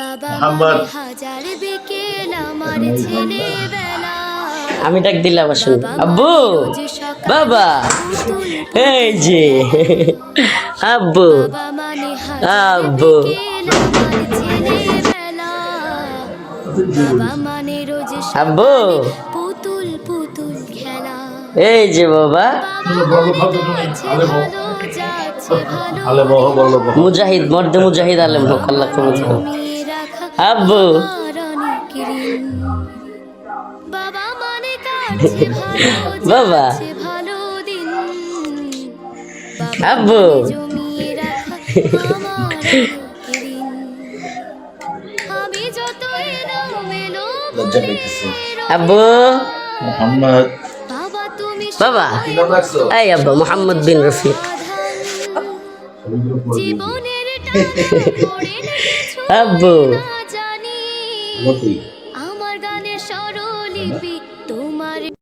বাবা মোহাম্মদ। হাজার বিকেল আমার ছেলেবেলা। আমি ডাক দিলাম আসুন। আব্বু বাবা। এই যে আব্বু আব্বু। আব্বু। পুতুল পুতুল খেলা। এই যে বাবা। মুজাহিদ মর্দে মুজাহিদ আলম। হোক আল্লাহ আব্বু। বাবা। আব্বু। আব্বু। মোহাম্মদ। বাবা। এই আব্বা মোহাম্মদ বিন রফিক। আব্বু। আমার গানে সরলিপি তোমার